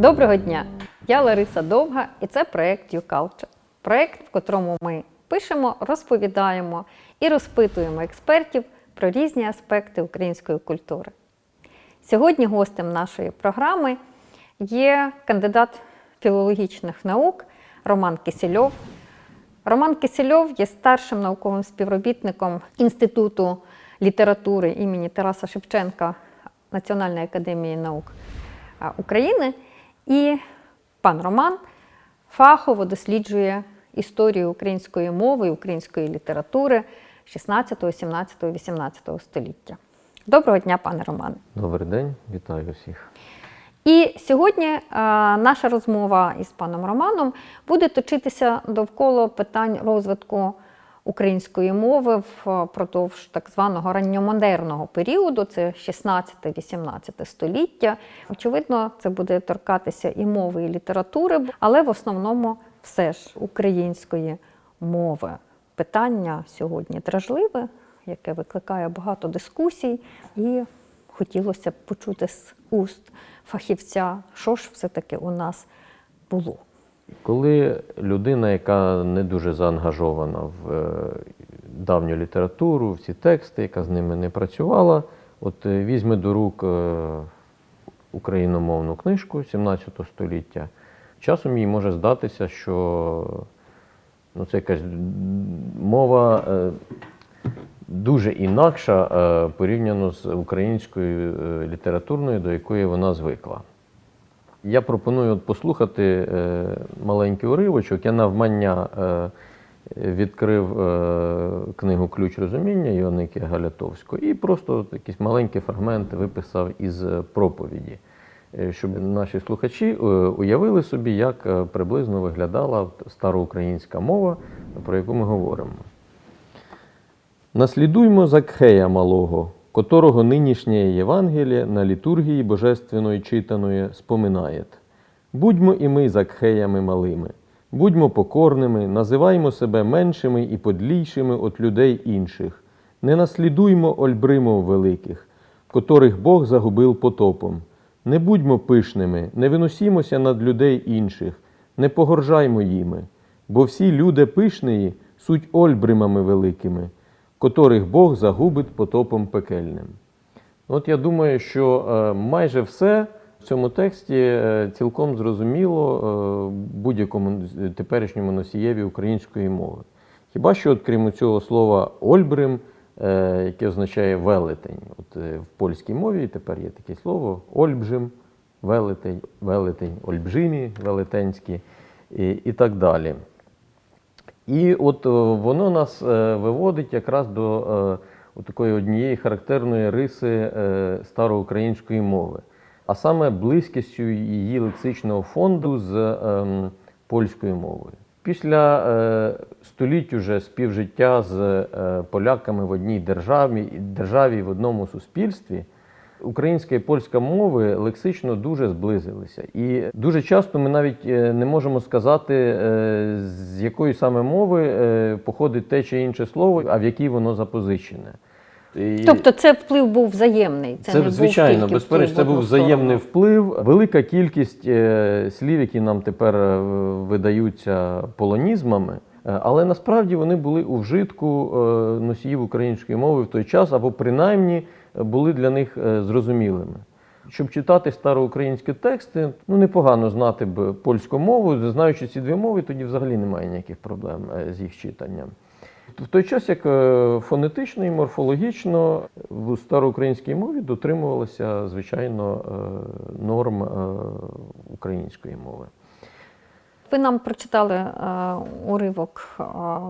Доброго дня! Я Лариса Довга і це проект YouCulture. Проект, в котрому ми пишемо, розповідаємо і розпитуємо експертів про різні аспекти української культури. Сьогодні гостем нашої програми є кандидат філологічних наук Роман Кисельов. Роман Кисельов є старшим науковим співробітником Інституту літератури імені Тараса Шевченка Національної академії наук України. І пан Роман фахово досліджує історію української мови і української літератури 16, 17, 18 століття. Доброго дня, пане Романе. Добрий день, вітаю всіх. І сьогодні е, наша розмова із паном Романом буде точитися довкола питань розвитку української мови впродовж так званого ранньомодерного періоду, це 16-18 століття. Очевидно, це буде торкатися і мови, і літератури, але в основному все ж української мови. Питання сьогодні дражливе, яке викликає багато дискусій, і хотілося б почути з уст фахівця, що ж все-таки у нас було. Коли людина, яка не дуже заангажована в е, давню літературу, в ці тексти, яка з ними не працювала, от е, візьме до рук е, україномовну книжку 17 століття, часом їй може здатися, що ну, це якась мова дуже інакша порівняно з українською літературною, до якої вона звикла. Я пропоную от послухати е, маленький уривочок. Я навмання е, відкрив е, книгу Ключ розуміння Іоники Галятовського і просто якісь маленькі фрагменти виписав із е, проповіді, е, щоб наші слухачі е, уявили собі, як приблизно виглядала староукраїнська мова, про яку ми говоримо. Наслідуймо Закхея малого, которого нинішнє Євангеліє на літургії божественної читаної споминає. Будьмо і ми Закхеями малими, будьмо покорними, називаймо себе меншими і подлійшими от людей інших, не наслідуймо ольбримов великих, котрих Бог загубив потопом. Не будьмо пишними, не виносімося над людей інших, не погоржаймо їми, бо всі люди пишної суть ольбримами великими котрих Бог загубить потопом пекельним. От я думаю, що е, майже все в цьому тексті е, цілком зрозуміло е, будь-якому теперішньому носієві української мови. Хіба що, от, крім цього слова ольбрим, яке означає велетень. От в польській мові тепер є таке слово ольбжим, велетень, велетень, ольбжимі, велетенські і, і так далі. І от е, воно нас е, виводить якраз до е, такої однієї характерної риси староукраїнської мови, а саме близькістю її лексичного фонду з польською мовою. Після століть уже співжиття з поляками в одній державі, державі в одному суспільстві. Українська і польська мови лексично дуже зблизилися. І дуже часто ми навіть е, не можемо сказати, е, з якої саме мови е, походить те чи інше слово, а в якій воно запозичене. І Тобто це вплив був взаємний. Це, це, не звичайно, безперечно, це був взаємний вплив. Велика кількість слів, які нам тепер видаються полонізмами, але насправді вони були у вжитку носіїв української мови в той час, або принаймні були для них е, зрозумілими. Щоб читати староукраїнські тексти, ну непогано знати б польську мову. Знаючи ці дві мови, тоді взагалі немає ніяких проблем е, з їх читанням. В той час, як е, фонетично і морфологічно в староукраїнській мові дотримувалося, звичайно, норм української мови. Ви нам прочитали е, уривок е,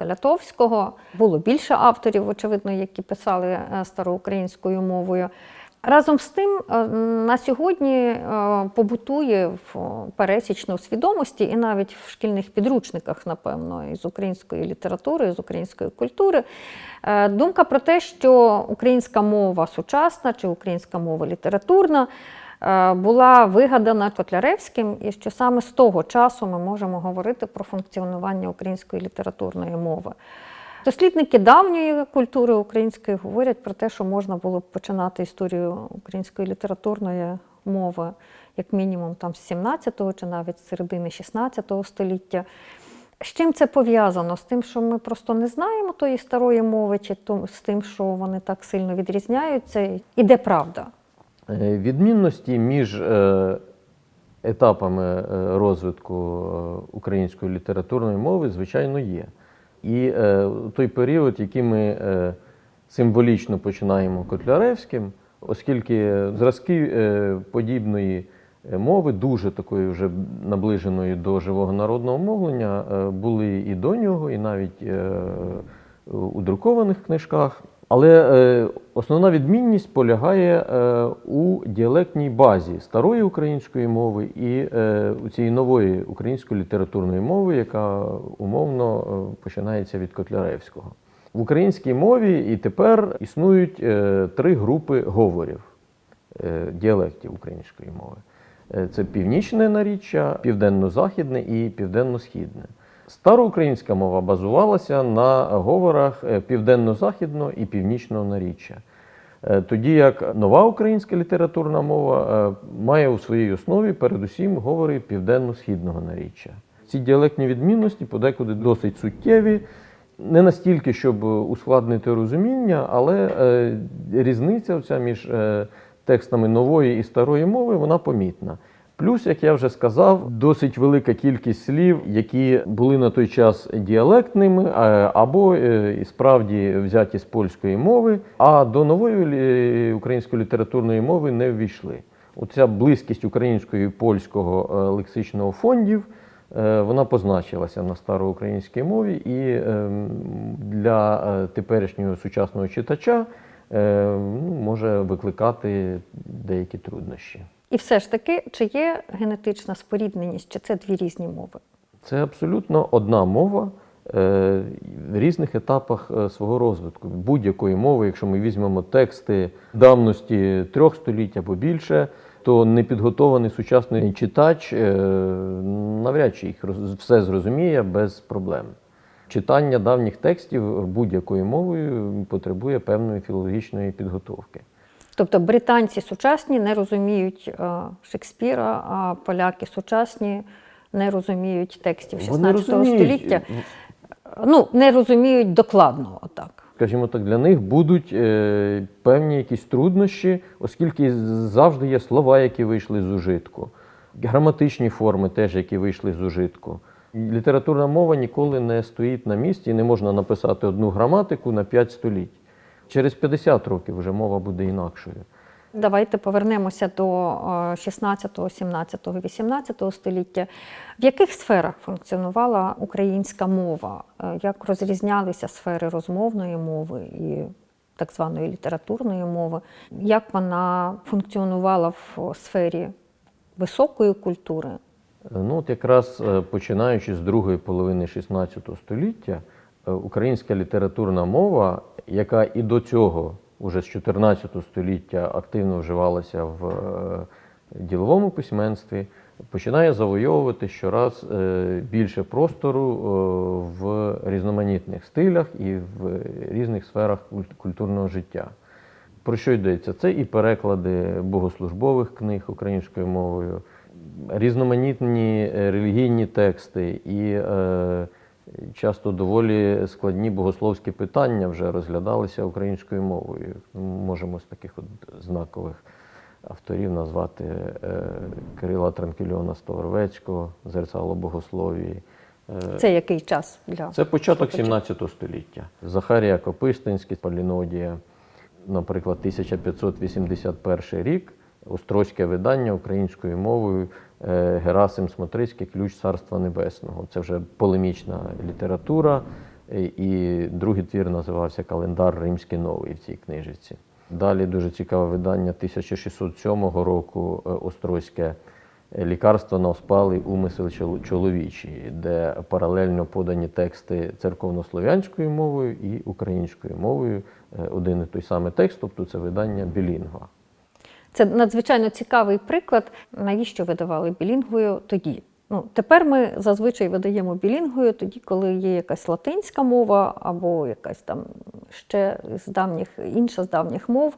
Галятовського. Було більше авторів, очевидно, які писали е, староукраїнською мовою. Разом з тим, е, на сьогодні е, побутує в пересічно свідомості і навіть в шкільних підручниках, напевно, із української літератури, з української культури. е, Думка про те, що українська мова сучасна чи українська мова літературна була вигадана Котляревським, і що саме з того часу ми можемо говорити про функціонування української літературної мови. Дослідники давньої культури української говорять про те, що можна було б починати історію української літературної мови, як мінімум там з 17-го чи навіть з середини 16 століття. З чим це пов'язано? З тим, що ми просто не знаємо тої старої мови, чи з тим, що вони так сильно відрізняються? І де правда? Е, Відмінності між е, етапами е, розвитку української літературної мови, звичайно, є. І той період, який ми символічно починаємо Котляревським, оскільки зразки подібної мови, дуже такої вже наближеної до живого народного мовлення, були і до нього, і навіть у друкованих книжках. Але е, основна відмінність полягає е, у діалектній базі старої української мови і е, у цієї нової української літературної мови, яка умовно починається від Котляревського. В українській мові і тепер існують три групи говорів діалектів української мови. Це північне наріччя, південно-західне і південно-східне. Староукраїнська мова базувалася на говорах е, південно-західного і північного наріччя. Е, Тоді як нова українська літературна мова е, має у своїй основі передусім говори південно-східного наріччя. Ці діалектні відмінності подекуди досить суттєві, не настільки, щоб ускладнити розуміння, але різниця оця між текстами нової і старої мови вона помітна. Плюс, як я вже сказав, досить велика кількість слів, які були на той час діалектними, е, або е, і справді взяті з польської мови, а до нової української літературної мови не ввійшли. Оця близькість українського і польського е, лексичного фондів е, вона позначилася на староукраїнській мові, і для е, теперішнього сучасного читача е, може викликати деякі труднощі. І все ж таки, чи є генетична спорідненість, чи це дві різні мови? Це абсолютно одна мова е, в різних етапах е, свого розвитку. Будь-якої мови, якщо ми візьмемо тексти давності трьох століть або більше, то непідготований сучасний читач е, навряд чи їх все зрозуміє без проблем. Читання давніх текстів будь-якою мовою потребує певної філологічної підготовки. Тобто британці сучасні не розуміють е, Шекспіра, а поляки сучасні не розуміють текстів 16 століття. Ну, не розуміють докладно отак. скажімо так, для них будуть е, певні якісь труднощі, оскільки завжди є слова, які вийшли з ужитку, граматичні форми теж, які вийшли з ужитку. Літературна мова ніколи не стоїть на місці, не можна написати одну граматику на 5 століть. Через 50 років вже мова буде інакшою. Давайте повернемося до е, 16, 17, 18 століття. В яких сферах функціонувала українська мова? Е, Як розрізнялися сфери розмовної мови і так званої літературної мови? Як вона функціонувала в сфері високої культури? Ну, от якраз е, починаючи з другої половини 16 століття, е, українська літературна мова, яка і до цього, уже з 14 століття, активно вживалася в е, діловому письменстві, починає завойовувати щораз е, більше простору е, в різноманітних стилях і в різних сферах культурного життя. Про що йдеться? Це і переклади богослужбових книг українською мовою, різноманітні релігійні тексти і часто доволі складні богословські питання вже розглядалися українською мовою. Можемо з таких от знакових авторів назвати е, Кирила Транкільона Стовровецького, Зерцало богословії. Е, Це який час для це початок слухачів? 17 століття. Захарія Копистинський, Полінодія, наприклад, 1581 рік, острозьке видання українською мовою Герасим Смотрицький Ключ Царства Небесного. Це вже полемічна література. е, І другий твір називався Календар Римський Новий в цій книжці. Далі дуже цікаве видання 1607 року е, Острозьке е, лікарство на оспалий умисел чол- чоловічий, де паралельно подані тексти церковнослов'янською мовою і українською мовою. Е, Один і той самий текст, тобто це видання білінгва. Це надзвичайно цікавий приклад, навіщо видавали білінгвою тоді. Ну, тепер ми зазвичай видаємо білінгвою тоді, коли є якась латинська мова або якась там ще з давніх, інша з давніх мов,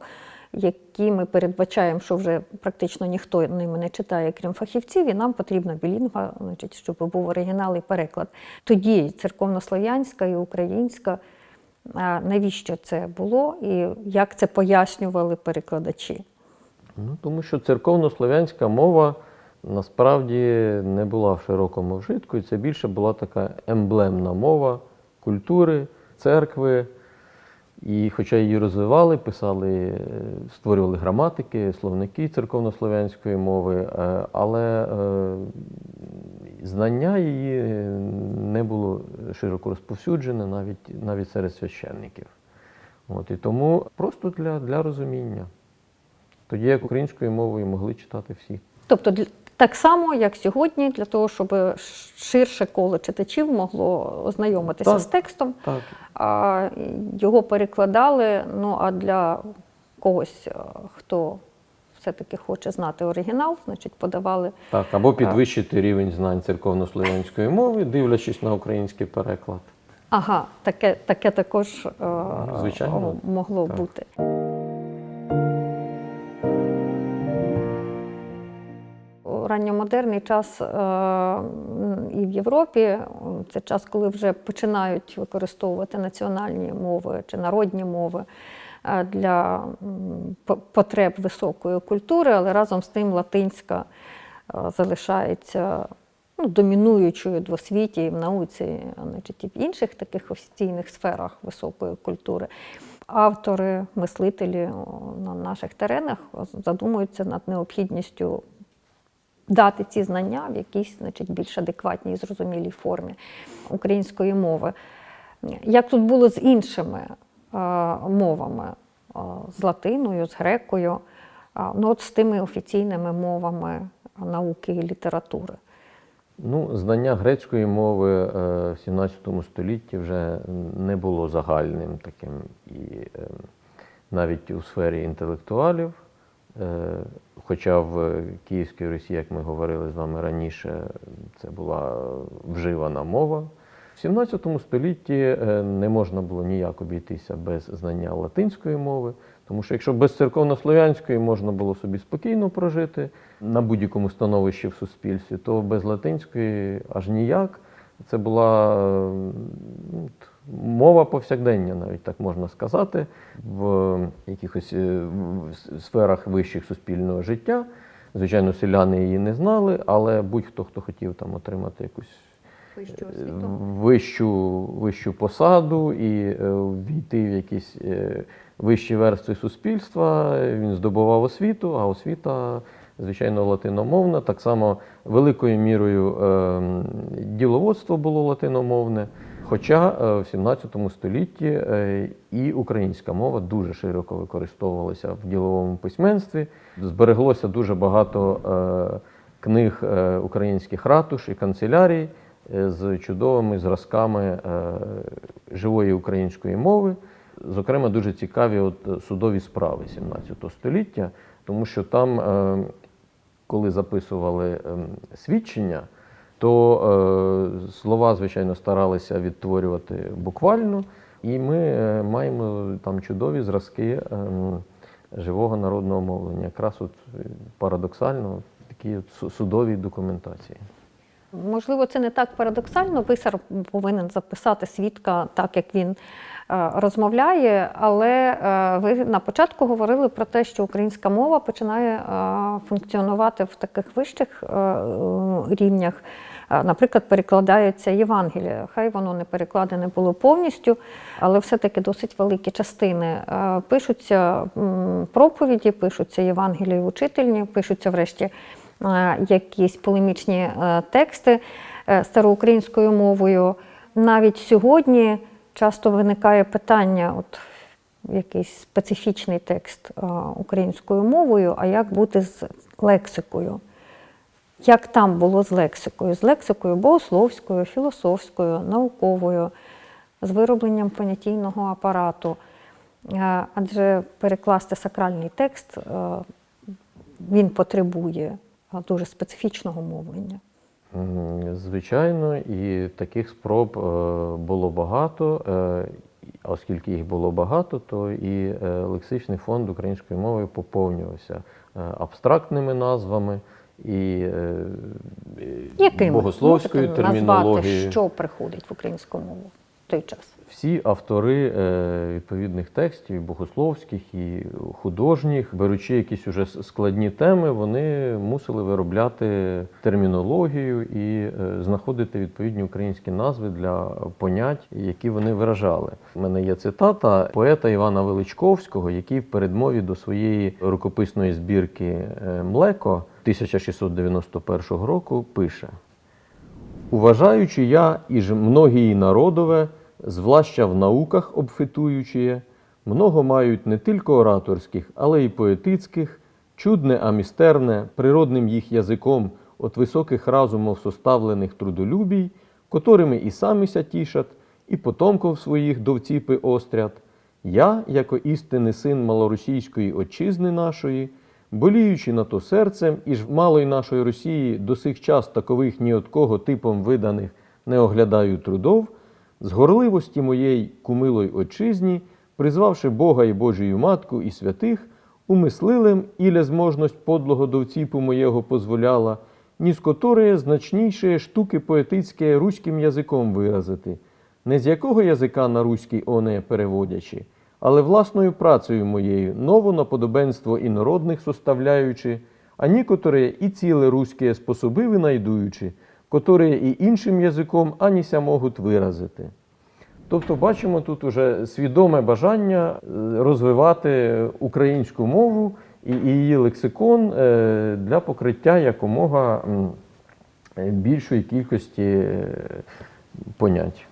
які ми передбачаємо, що вже практично ніхто ними не читає, крім фахівців, і нам потрібна білінгва, значить, щоб був оригінал і переклад. Тоді церковнослов'янська і українська. Навіщо це було і як це пояснювали перекладачі? Ну, тому що церковнослов'янська мова насправді не була в широкому вжитку, і це більше була така емблемна мова культури, церкви. І хоча її розвивали, писали, е, створювали граматики, словники церковнослов'янської мови, е, але е, знання її не було широко розповсюджене навіть, навіть серед священників. От, і тому просто для, для розуміння. Тоді як українською мовою могли читати всі. Тобто, так само, як сьогодні, для того, щоб ширше коло читачів могло ознайомитися Так. з текстом, Так. а його перекладали. Ну а для когось, е, хто все-таки хоче знати оригінал, значить подавали. Так, або підвищити рівень знань церковнослов'янської мови, дивлячись на український переклад. Ага, таке, таке також е, Звичайно, могло так. бути. Ранньомодерний час е, і в Європі це час, коли вже починають використовувати національні мови чи народні мови е, для потреб високої культури, але разом з тим латинська е, залишається ну, домінуючою в освіті і в науці, значить, і в інших таких офіційних сферах високої культури. Автори, мислителі на наших теренах задумуються над необхідністю дати ці знання в якійсь значить, більш адекватній і зрозумілій формі української мови. Як тут було з іншими е, мовами, е, з латиною, з грекою, е, ну от з тими офіційними мовами науки і літератури. Ну, знання грецької мови е, в 17 столітті вже не було загальним таким і е, навіть у сфері інтелектуалів. Е, Хоча в Київській Русі, як ми говорили з вами раніше, це була вживана мова. В 17 столітті е, не можна було ніяк обійтися без знання латинської мови, тому що якщо без церковнослов'янської можна було собі спокійно прожити на будь-якому становищі в суспільстві, то без латинської аж ніяк. Це була е, ну, мова повсякдення, навіть так можна сказати, в якихось е, сферах вищих суспільного життя. Звичайно, селяни її не знали, але будь-хто, хто хотів там отримати якусь е, вищу, вищу посаду і е, війти в якісь вищі верстви суспільства. Він здобував освіту, а освіта, звичайно, латиномовна. Так само великою мірою е, діловодство було латиномовне. Хоча е, в 17 столітті е, і українська мова дуже широко використовувалася в діловому письменстві. Збереглося дуже багато е, книг українських ратуш і канцелярій з чудовими зразками живої української мови. Зокрема, дуже цікаві от судові справи 17 століття, тому що там, коли записували ем, свідчення, то е, слова, звичайно, старалися відтворювати буквально, і ми е, маємо там чудові зразки е, живого народного мовлення. Якраз от е, парадоксально такі от судові документації. Можливо, це не так парадоксально. Писар повинен записати свідка так, як він е, розмовляє, але е, ви на початку говорили про те, що українська мова починає е, функціонувати в таких вищих рівнях. Наприклад, перекладається Євангеліє. Хай воно не перекладене було повністю, але все-таки досить великі частини. Пишуться проповіді, пишуться Євангелії учительні, пишуться врешті якісь полемічні е, тексти е, староукраїнською мовою. Навіть сьогодні часто виникає питання, от якийсь специфічний текст е, українською мовою, а як бути з лексикою? Як там було з лексикою? З лексикою богословською, філософською, науковою, з виробленням понятійного апарату. Е, Адже перекласти сакральний текст е, він потребує е, дуже специфічного мовлення. Звичайно, і таких спроб е, було багато. Е, оскільки їх було багато, то і е, лексичний фонд української мови поповнювався абстрактними назвами і Якими? богословською Можете термінологією. назвати, що приходить в українську мову той час? Всі автори е, відповідних текстів, і богословських і художніх, беручи якісь уже складні теми, вони мусили виробляти термінологію і е, знаходити відповідні українські назви для понять, які вони виражали. У мене є цитата поета Івана Величковського, який в передмові до своєї рукописної збірки е, Млеко 1691 року пише. Уважаючи я, іж многії народове, звлаща в науках обфитуючі, много мають не тільки ораторських, але й поетицьких, чудне, а містерне, природним їх язиком от високих разумов составлених трудолюбій, котрими і самі ся тішат, і потомков своїх довціпи острят, я, яко істинний син малоросійської отчизни нашої, боліючи на то серцем, і ж малої нашої Росії до сих час такових ні от кого типом виданих не оглядаю трудов, з горливості моєї кумилої отчизні, призвавши Бога і Божію Матку і святих, умислилим, іле зможність подлого довціпу моєго позволяла, ні з которої значніше штуки поетицьке руським язиком виразити, не з якого язика на руський оне переводячи, але власною працею моєю ново на подобенство інородних составляючи, а нікоторе і ціле руське способи винайдуючи, котрі і іншим язиком аніся можуть виразити. Тобто бачимо тут уже свідоме бажання е, розвивати українську мову і її лексикон е, для покриття якомога е, більшої кількості понять.